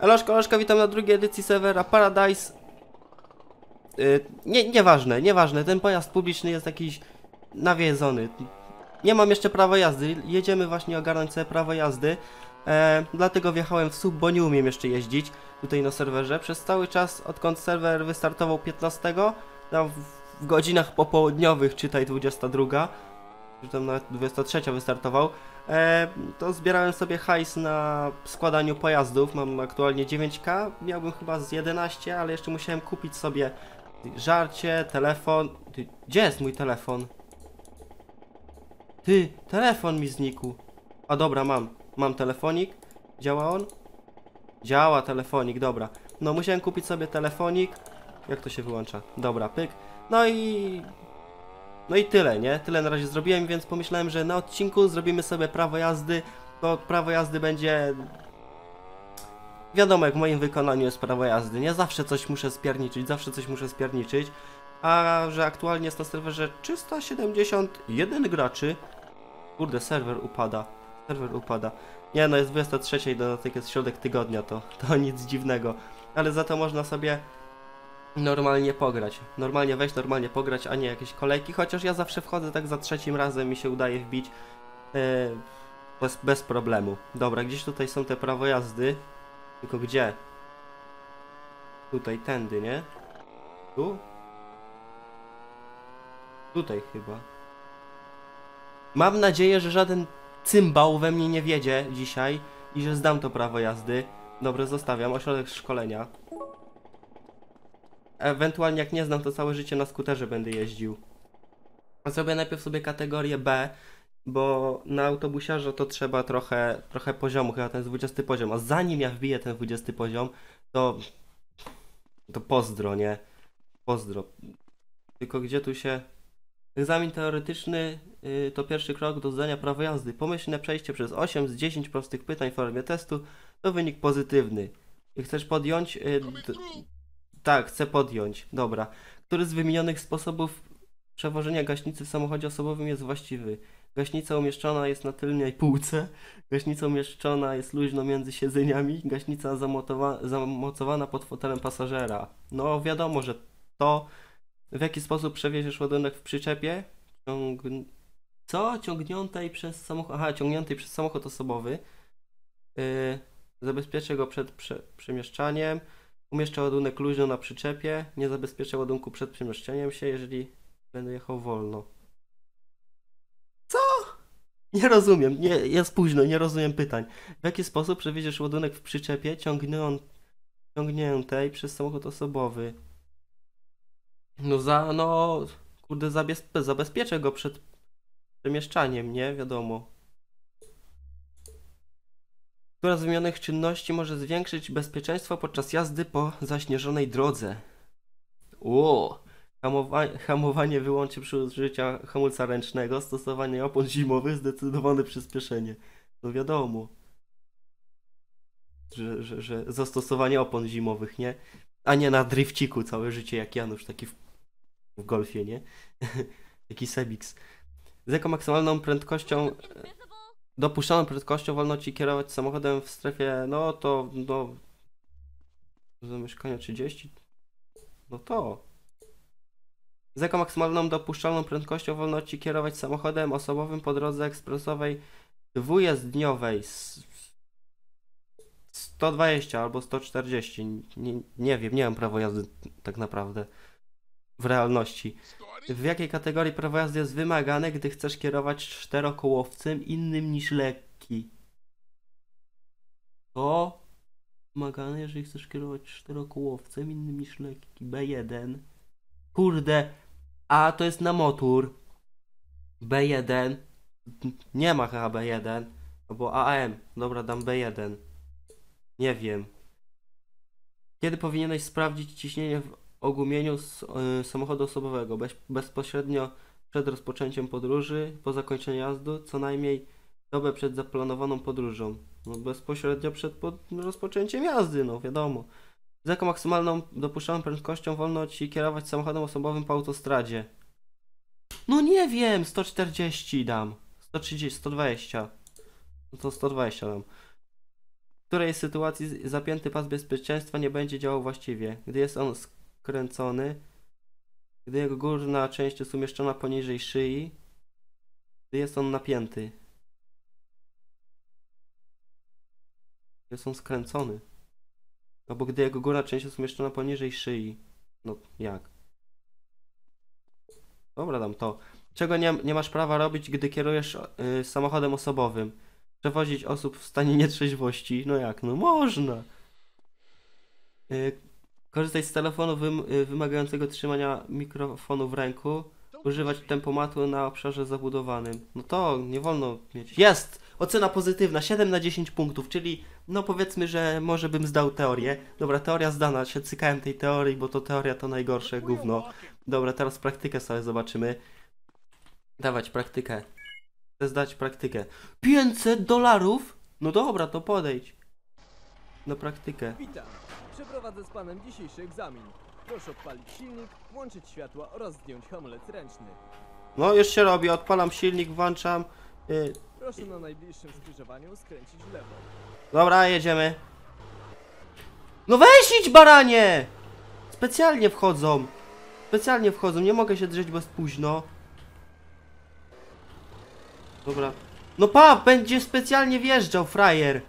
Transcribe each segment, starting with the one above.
Eloszko, Eloszko, witam na drugiej edycji serwera Paradise. Yy, nie, nieważne, nieważne, ten pojazd publiczny jest jakiś nawiedzony. Nie mam jeszcze prawa jazdy, jedziemy właśnie ogarnąć sobie prawo jazdy. E, dlatego wjechałem w sub, bo nie umiem jeszcze jeździć tutaj na serwerze. Przez cały czas, odkąd serwer wystartował 15, tam w, w godzinach popołudniowych, czytaj 22, czy tam nawet 23 wystartował, to zbierałem sobie hajs na składaniu pojazdów. Mam aktualnie 9k, miałbym chyba z 11, ale jeszcze musiałem kupić sobie żarcie, telefon. Ty, gdzie jest mój telefon? Ty, telefon mi znikł. A dobra, mam. Mam telefonik. Działa on? Działa telefonik, dobra. No musiałem kupić sobie telefonik. Jak to się wyłącza? Dobra, pyk. No i... No i tyle, nie? Tyle na razie zrobiłem, więc pomyślałem, że na odcinku zrobimy sobie prawo jazdy. To prawo jazdy będzie... Wiadomo, jak w moim wykonaniu jest prawo jazdy. Nie zawsze coś muszę spierniczyć, zawsze coś muszę spierniczyć. A że aktualnie jest na serwerze 371 graczy. Kurde, serwer upada. Serwer upada. Nie no, jest 23 i dodatek jest środek tygodnia, to, to nic dziwnego. Ale za to można sobie normalnie pograć. Normalnie wejść, normalnie pograć, a nie jakieś kolejki. Chociaż ja zawsze wchodzę tak za trzecim razem mi się udaje wbić. e, bez, bez problemu. Dobra, gdzieś tutaj są te prawo jazdy. Tylko gdzie? Tutaj, tędy, nie? Tu? Tutaj chyba. Mam nadzieję, że żaden cymbał we mnie nie wiedzie dzisiaj i że zdam to prawo jazdy. Dobra, zostawiam. Ośrodek szkolenia. Ewentualnie jak nie znam, to całe życie na skuterze będę jeździł. Zrobię najpierw sobie kategorię B, bo na autobusiarza to trzeba trochę, trochę poziomu, chyba ten 20 poziom. A zanim ja wbiję ten 20 poziom, to... To pozdro, nie? Pozdro. Tylko gdzie tu się... Egzamin teoretyczny y, to pierwszy krok do zdania prawa jazdy. Pomyślne przejście przez 8 z 10 prostych pytań w formie testu to wynik pozytywny. Chcesz podjąć? Y, d- tak, chcę podjąć. Dobra. Który z wymienionych sposobów przewożenia gaśnicy w samochodzie osobowym jest właściwy? Gaśnica umieszczona jest na tylnej półce. Gaśnica umieszczona jest luźno między siedzeniami. Gaśnica zamocowana pod fotelem pasażera. No wiadomo, że to w jaki sposób przewieziesz ładunek w przyczepie? Ciąg... Co? Ciągniętej przez samochód. Aha, ciągniętej przez samochód osobowy. Yy, zabezpieczę go przed prze... przemieszczaniem. Umieszczę ładunek luźno na przyczepie. Nie zabezpieczę ładunku przed przemieszczeniem się, jeżeli będę jechał wolno. Co? Nie rozumiem, nie, jest późno, nie rozumiem pytań. W jaki sposób przewieziesz ładunek w przyczepie ciągniętej przez samochód osobowy? No za, no, kurde, zabiez- zabezpieczę go przed przemieszczaniem, nie? Wiadomo. Która z wymienionych czynności może zwiększyć bezpieczeństwo podczas jazdy po zaśnieżonej drodze? O, hamowa- hamowanie wyłącznie przy użyciu hamulca ręcznego, stosowanie opon zimowych, zdecydowane przyspieszenie. No wiadomo. Że, że, że zastosowanie opon zimowych, nie? A nie na drifciku całe życie jak Janusz, taki w, w golfie, nie? Taki Sebix. Z jaką maksymalną prędkością, dopuszczoną prędkością wolno ci kierować samochodem w strefie, no to, no, zamieszkania 30, no to. Z jaką maksymalną dopuszczalną prędkością wolno ci kierować samochodem osobowym po drodze ekspresowej dwujezdniowej z 120 albo 140. Nie, nie wiem, nie mam prawa jazdy tak naprawdę w realności. W jakiej kategorii prawo jazdy jest wymagane, gdy chcesz kierować czterokołowcem innym niż lekki? To wymagane, jeżeli chcesz kierować czterokołowcem innym niż lekki. B1. Kurde. A to jest na motor. B1. Nie ma chyba B1. Albo AM. Dobra, dam B1. Nie wiem. Kiedy powinieneś sprawdzić ciśnienie w ogumieniu y, samochodu osobowego? Bez, bezpośrednio przed rozpoczęciem podróży, po zakończeniu jazdy, co najmniej dobę przed zaplanowaną podróżą. No bezpośrednio przed rozpoczęciem jazdy, no wiadomo. Z jaką maksymalną dopuszczalną prędkością wolno ci kierować samochodem osobowym po autostradzie? No nie wiem, 140 dam. 130, 120. No to 120 dam. której sytuacji zapięty pas bezpieczeństwa nie będzie działał właściwie. Gdy jest on skręcony, gdy jego górna część jest umieszczona poniżej szyi, gdy jest on napięty. Jest on skręcony. Albo gdy jego górna część jest umieszczona poniżej szyi. No jak? Dobra, dam to. Czego nie, nie masz prawa robić, gdy kierujesz y, samochodem osobowym? Przewozić osób w stanie nietrzeźwości? No jak? No można. Y, korzystać z telefonu wym, y, wymagającego trzymania mikrofonu w ręku. Używać tempomatu na obszarze zabudowanym. No to nie wolno mieć. Jest! Ocena pozytywna, 7 na 10 punktów, czyli no powiedzmy, że może bym zdał teorię. Dobra, teoria zdana, się cykałem tej teorii, bo to teoria to najgorsze gówno. Dobra, teraz praktykę sobie zobaczymy. Dawać praktykę. Chcę zdać praktykę. 500 dolarów? No dobra, to podejdź. Na praktykę. Przeprowadzę z panem dzisiejszy egzamin. Proszę odpalić silnik, włączyć światła oraz zdjąć hamulec ręczny. No już się robi, odpalam silnik, włączam. Y, Proszę na najbliższym skrzyżowaniu skręcić w lewo. Dobra, jedziemy. No weź idź, baranie! Specjalnie wchodzą. Specjalnie wchodzą, nie mogę się drzeć bez późno. Dobra. No pa, będzie specjalnie wjeżdżał, frajer.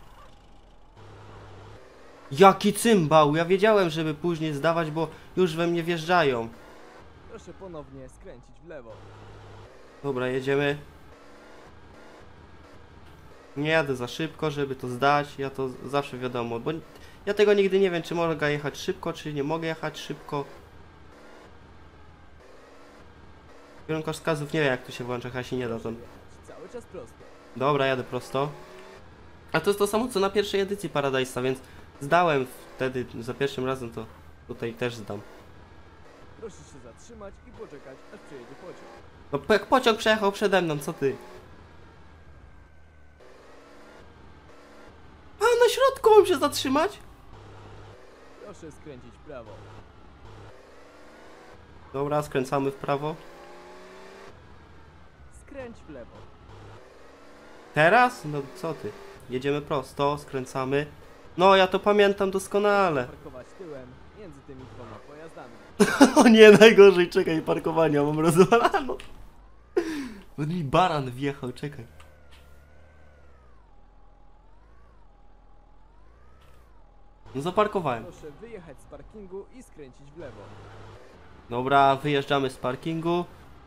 Jaki cymbał, ja wiedziałem, żeby później zdawać, bo już we mnie wjeżdżają. Proszę ponownie skręcić w lewo. Dobra, jedziemy. Nie jadę za szybko, żeby to zdać. Ja to zawsze wiadomo, bo ja tego nigdy nie wiem, czy mogę jechać szybko, czy nie mogę jechać szybko. Kierunkowskazów nie wiem, jak tu się włącza, chyba się nie da tam. Cały czas prosto. Dobra, jadę prosto. A to jest to samo, co na pierwszej edycji Paradise'a, więc zdałem wtedy, za pierwszym razem to tutaj też zdam. Proszę się zatrzymać i poczekać, aż przyjedzie pociąg. No jak pociąg przejechał przede mną, co ty? A, na środku mam się zatrzymać? Proszę skręcić w prawo. Dobra, skręcamy w prawo. Skręć w lewo. Teraz? No co ty? Jedziemy prosto, skręcamy. No, ja to pamiętam doskonale. Parkować tyłem między tymi dwoma pojazdami. O nie, najgorzej, czekaj, parkowania mam rozwalano. Bo mi baran wjechał, czekaj. No zaparkowałem. Proszę wyjechać z parkingu i skręcić w lewo. Dobra, wyjeżdżamy z parkingu.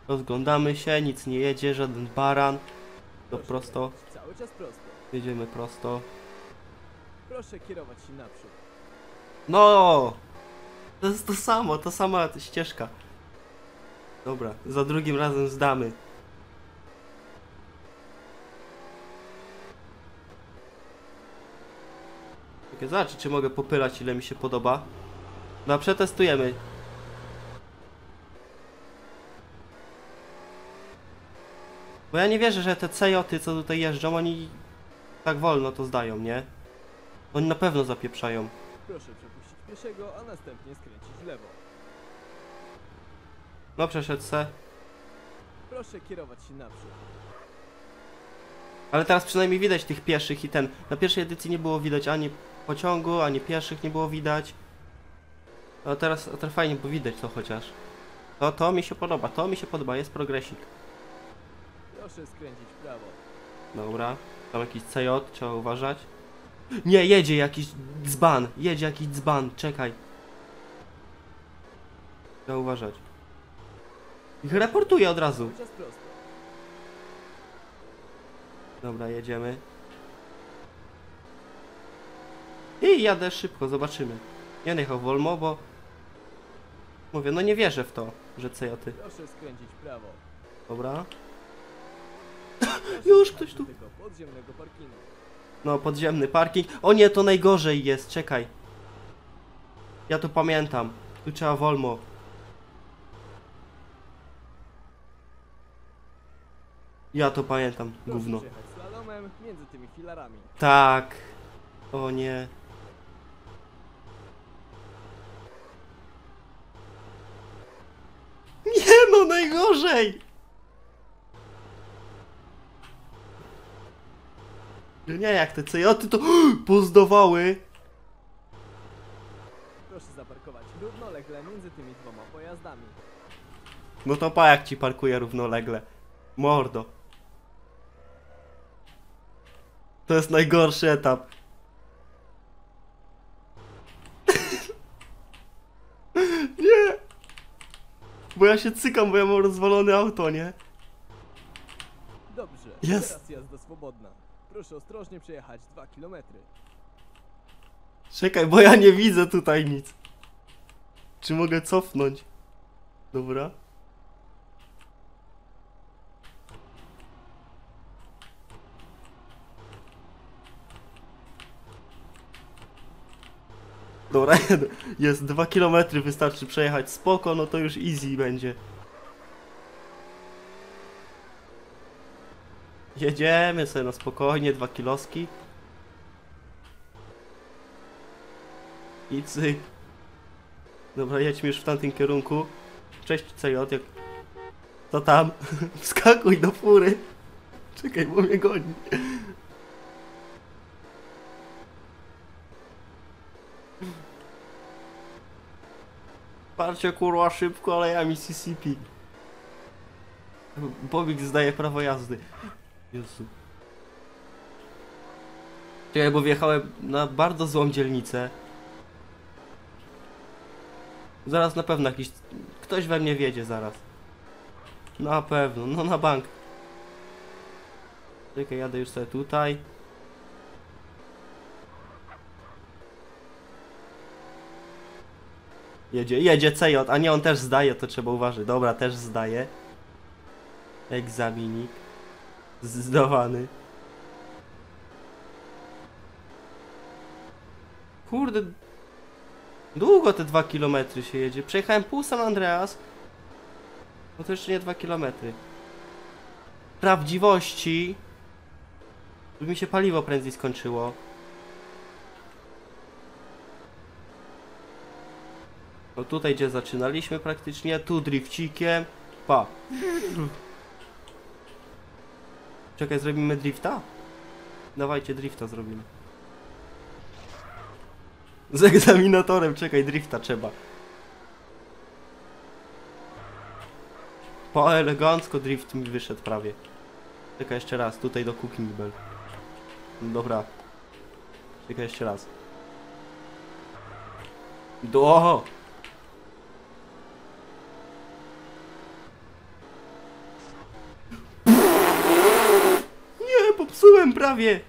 Rozglądamy się, nic nie jedzie, żaden baran. To prosto. jedziemy prosto. Proszę kierować się naprzód. No! To jest to samo, to sama ścieżka. Dobra, za drugim razem zdamy. Czekaj, zobaczę, czy mogę popylać, ile mi się podoba. No, przetestujemy. Bo ja nie wierzę, że te cejoty, co tutaj jeżdżą, oni tak wolno to zdają, nie? Oni na pewno zapieprzają. Proszę przepuścić pieszego, a następnie skręcić w lewo. No, przeszedł se. Proszę kierować się naprzód. Ale teraz przynajmniej widać tych pieszych i ten. Na pierwszej edycji nie było widać ani pociągu, ani pieszych nie było widać. A teraz, a teraz fajnie, bo widać to chociaż. To, to mi się podoba, to mi się podoba, jest progresik. Proszę skręcić w prawo. Dobra, tam jakiś CJ, trzeba uważać. Nie, jedzie jakiś dzban, jedzie jakiś dzban, czekaj. Trzeba uważać. Ich reportuję od razu. Dobra, jedziemy. I jadę szybko, zobaczymy. Nie będę jechał wolno, bo... Mówię, no nie wierzę w to, że cejoty. Proszę skręcić prawo. Dobra. Już ktoś tu- podziemnego parkingu. No, podziemny parking. O nie, to najgorzej jest, czekaj. Ja to pamiętam. Tu trzeba wolno. Ja to pamiętam, gówno. przejechać slalomem między tymi filarami. Tak. O nie. Nie no, najgorzej! Nie, jak te cejoty to pozdawały. Proszę zaparkować równolegle między tymi dwoma pojazdami. No to pa jak ci parkuje równolegle. Mordo. To jest najgorszy etap. nie! Bo ja się cykam, bo ja mam rozwalone auto, nie? Dobrze, Jest. teraz jazda swobodna. Proszę ostrożnie przejechać 2 km. Czekaj, bo ja nie widzę tutaj nic. Czy mogę cofnąć? Dobra. Dobra, jest 2 km, wystarczy przejechać spoko, no to już easy będzie. Jedziemy sobie na spokojnie, dwa kiloski. I cyk. Dobra, jedźmy już w tamtym kierunku. Cześć CJ, jak... To tam. Wskakuj do fury. Czekaj, bo mnie goni. Patrzcie kurwa szybko, ale ja Mississippi. Bobik zdaje prawo jazdy. Jezu. Czekaj, bo wjechałem na bardzo złą dzielnicę. Zaraz na pewno jakiś... Ktoś we mnie wiedzie zaraz. Na pewno, no na bank. Czekaj, jadę już sobie tutaj. Jedzie, jedzie CJ, a nie, on też zdaje, to trzeba uważać. Dobra, też zdaje. Egzaminik. Zdawany. Kurde. Długo te 2 km się jedzie. Przejechałem pół San Andreas. No to jeszcze nie 2 km. Prawdziwości. By mi się paliwo prędzej skończyło. No tutaj gdzie zaczynaliśmy praktycznie, tu drifcikiem. Pa. Czekaj, zrobimy drifta? Dawajcie, drifta zrobimy. Z egzaminatorem, czekaj, drifta trzeba. Po elegancko drift mi wyszedł prawie. Czekaj jeszcze raz, tutaj do Cooking Bell. Dobra. Czekaj jeszcze raz. Do! Nie, popsułem prawie!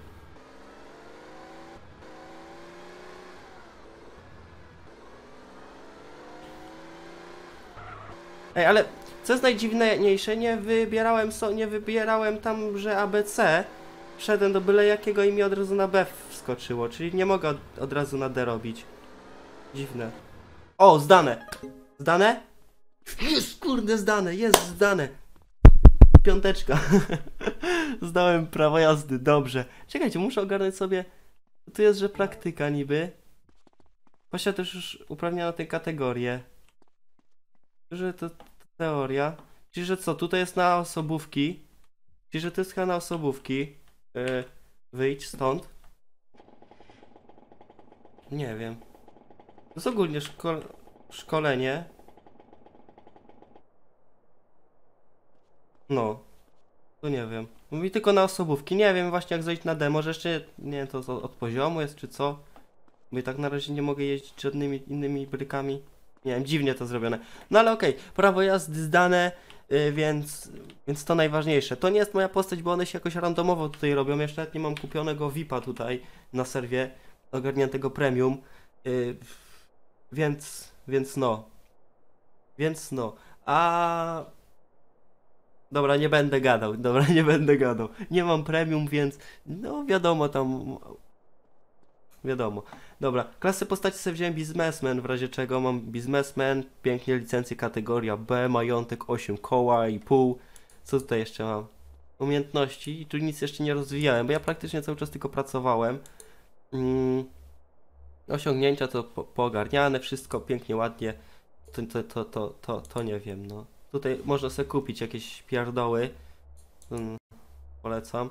Ej, ale co jest najdziwniejsze, nie wybierałem, so, nie wybierałem tam, że ABC. Wszedłem do byle jakiego i mi od razu na B wskoczyło, czyli nie mogę od, od razu na D robić. Dziwne. O, zdane! Zdane? Jest, kurde, zdane, jest zdane. Piąteczka. Zdałem prawo jazdy, dobrze. Czekajcie, muszę ogarnąć sobie. Tu jest, że praktyka niby. Posiada też już uprawnienia na tej kategorie. Że to, teoria. Czyli, że co, tutaj jest na osobówki. Czyli, że to jest na osobówki. Yy, wyjdź stąd. Nie wiem. To jest ogólnie szko szkolenie. No. To nie wiem. Mówi tylko na osobówki. Nie wiem właśnie jak zejść na D. Może jeszcze, nie wiem, to od poziomu jest czy co. Bo i tak na razie nie mogę jeździć żadnymi innymi brykami. Nie wiem, dziwnie to zrobione. No ale okej, prawo jazdy zdane, yy, więc, więc to najważniejsze. To nie jest moja postać, bo one się jakoś randomowo tutaj robią. Jeszcze nawet nie mam kupionego VIPa tutaj na serwie, ogarniętego premium. Yy, więc, więc no. Więc no. A Dobra, nie będę gadał, dobra, nie będę gadał. Nie mam premium, więc no wiadomo tam. Wiadomo. Dobra, klasę postaci sobie wziąłem biznesmen, w razie czego mam biznesmen, pięknie licencję kategoria B, majątek 8 koła i pół. Co tutaj jeszcze mam? Umiejętności i tu nic jeszcze nie rozwijałem, bo ja praktycznie cały czas tylko pracowałem. Mm. Osiągnięcia to po, poogarniane, wszystko pięknie, ładnie. To, to, to, to, to, to nie wiem, no. Tutaj można sobie kupić jakieś pierdoły. Mm, polecam.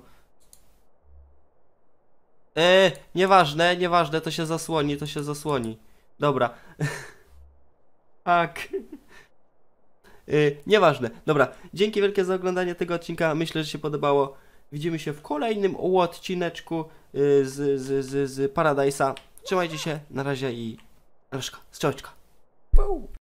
E, nieważne, nieważne, to się zasłoni, to się zasłoni. Dobra. tak. E, nieważne. Dobra, dzięki wielkie za oglądanie tego odcinka. Myślę, że się podobało. Widzimy się w kolejnym odcineczku y, z, z, z, z Paradise'a. Trzymajcie się, na razie i... Reszka, strzałeczka.